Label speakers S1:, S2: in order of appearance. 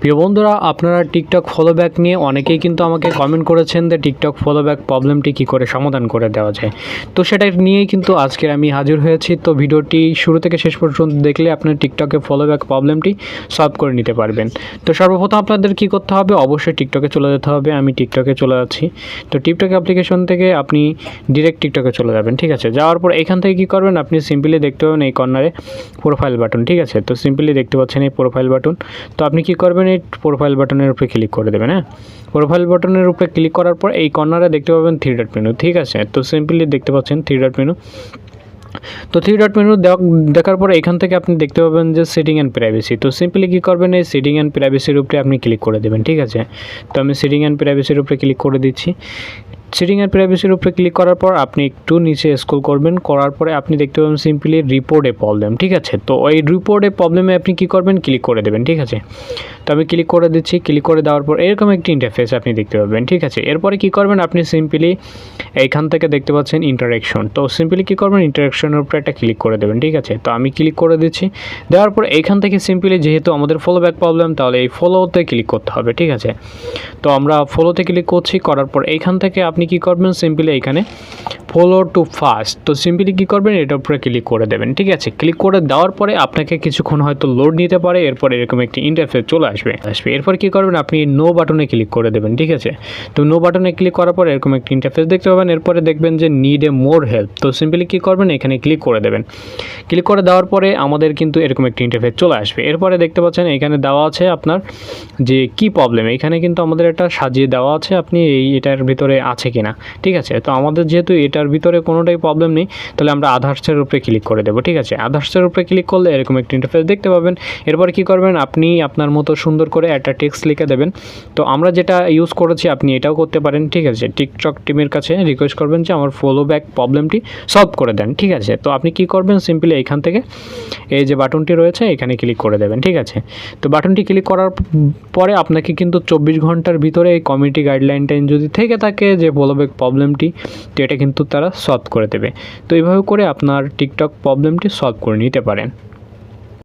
S1: প্রিয় বন্ধুরা, আপনারা টিকটক ফলো ব্যাক নিয়ে অনেকেই কিন্তু আমাকে কমেন্ট করেছেন যে টিকটক ফলো ব্যাক প্রবলেমটি কী করে সমাধান করে দেওয়া যায়। তো সেটা নিয়েই কিন্তু আজকের আমি হাজির হয়েছি। তো ভিডিওটি শুরু থেকে শেষ পর্যন্ত দেখলে আপনার টিকটকে ফলো ব্যাক প্রবলেমটি সলভ করে নিতে পারবেন। তো সর্বপ্রথম আপনাদের কী করতে হবে? অবশ্যই টিকটকে চলে যেতে হবে। আমি টিকটকে চলে যাচ্ছি। তো টিকটক অ্যাপ্লিকেশন থেকে আপনি ডিরেক্ট টিকটকে চলে যাবেন, ঠিক আছে? যাওয়ার পর এখান থেকে কী করবেন? আপনি সিম্পলি দেখতে পাবেন এই কর্নারে প্রোফাইল বাটন ঠিক আছে? তো সিম্পলি দেখতে পাচ্ছেন এই প্রোফাইল বাটন তো আপনি কী করবেন? এই প্রোফাইল বাটনের উপরে ক্লিক করে দেবেন হ্যাঁ? প্রোফাইল বাটনের উপরে ক্লিক করার পর এই কর্নারে দেখতে পাবেন থ্রি ডট মেনু ঠিক আছে? তো সিম্পলি দেখতে পাচ্ছেন থ্রি ডট মেনু তো থ্রি ডট মেনু দেখার পর এখান থেকে আপনি দেখতে পাবেন যে সিটিং অ্যান্ড প্রাইভেসি তো সিম্পলি কী করবেন, এই সিটিং অ্যান্ড প্রাইভেসির উপরে আপনি ক্লিক করে দেবেন, ঠিক আছে? তো আমি সিটিং অ্যান্ড প্রাইভেসির উপরে ক্লিক করে দিচ্ছি। সেটিং অ্যান্ড প্রাইভেসির উপরে ক্লিক করার পর আপনি একটু নিচে স্ক্রল করবেন। করার পরে আপনি দেখতে পাবেন সিম্পলি রিপোর্টে প্রবলেম ঠিক আছে? তো ওই রিপোর্টে প্রবলেমে আপনি কী করবেন? ক্লিক করে দেবেন, ঠিক আছে? তো আমি ক্লিক করে দিচ্ছি। ক্লিক করে দেওয়ার পর এরকম একটি ইন্টারফেস আপনি দেখতে পাবেন, ঠিক আছে? এরপরে কী করবেন? আপনি সিম্পলি এইখান থেকে দেখতে পাচ্ছেন ইন্টারাকশন তো সিম্পলি কী করবেন? ইন্টারাকশনের উপরে একটা ক্লিক করে দেবেন, ঠিক আছে? তো আমি ক্লিক করে দিচ্ছি। দেওয়ার পর এইখান থেকে সিম্পলি যেহেতু আমাদের ফলো ব্যাক প্রবলেম তাহলে এই ফলোতে ক্লিক করতে হবে, ঠিক আছে? তো আমরা ফলোতে ক্লিক করছি। করার পর এইখান থেকে আপনি কি করবেন? সিম্পলি এখানে ফলো টু ফাস্ট তো সিম্পলি কী করবেন? এটার উপরে ক্লিক করে দেবেন, ঠিক আছে? ক্লিক করে দেওয়ার পরে আপনাকে কিছুক্ষণ হয়তো লোড নিতে পারে, এরপর এরকম একটি ইন্টারফেস চলে আসবে আসবে। এরপর কী করবেন? আপনি নো বাটনে ক্লিক করে দেবেন, ঠিক আছে? তো নো বাটনে ক্লিক করার পর এরকম একটি ইন্টারফেস দেখতে পাবেন, এরপরে দেখবেন যে নিড এ মোর হেল্প তো সিম্পলি কী করবেন? এখানে ক্লিক করে দেবেন। ক্লিক করে দেওয়ার পরে আমাদের কিন্তু এরকম একটি ইন্টারফেস চলে আসবে। এরপরে দেখতে পাচ্ছেন এখানে দেওয়া আছে আপনার যে কি প্রবলেম এখানে কিন্তু আমাদের একটা সাজিয়ে দেওয়া আছে, আপনি এই এটার ভিতরে আছে কিনা, ঠিক আছে? তো আমাদের যেহেতু এটার ভিতরে কোনোটাই প্রবলেম নেই, তাহলে আমরা আধার্সের উপরে ক্লিক করে দেবো, ঠিক আছে? আধার্সের উপরে ক্লিক করলে এরকম একটি ইন্টারফেস দেখতে পাবেন। এরপর কি করবেন? আপনি আপনার মতো সুন্দর করে একটা টেক্সট লিখে দেবেন। তো আমরা যেটা ইউজ করেছি, আপনি এটাও করতে পারেন, ঠিক আছে? টিকটক টিমের কাছে রিকোয়েস্ট করবেন যে আমার ফলো ব্যাক প্রবলেমটি সলভ করে দেন, ঠিক আছে? তো আপনি কি করবেন? সিম্পলি এখান থেকে এই যে বাটনটি রয়েছে, এখানে ক্লিক করে দেবেন, ঠিক আছে? তো বাটনটি ক্লিক করার পরে আপনাকে কিন্তু চব্বিশ ঘণ্টার ভিতরে এই কমিউনিটি গাইডলাইনটা যদি থেকে থাকে যে ফলো ব্যাক প্রবলেমটি তো এটা কিন্তু তারা সলভ করে দেবে। তো এইভাবে করে আপনার টিকটক প্রবলেমটি সলভ করে নিতে পারেন।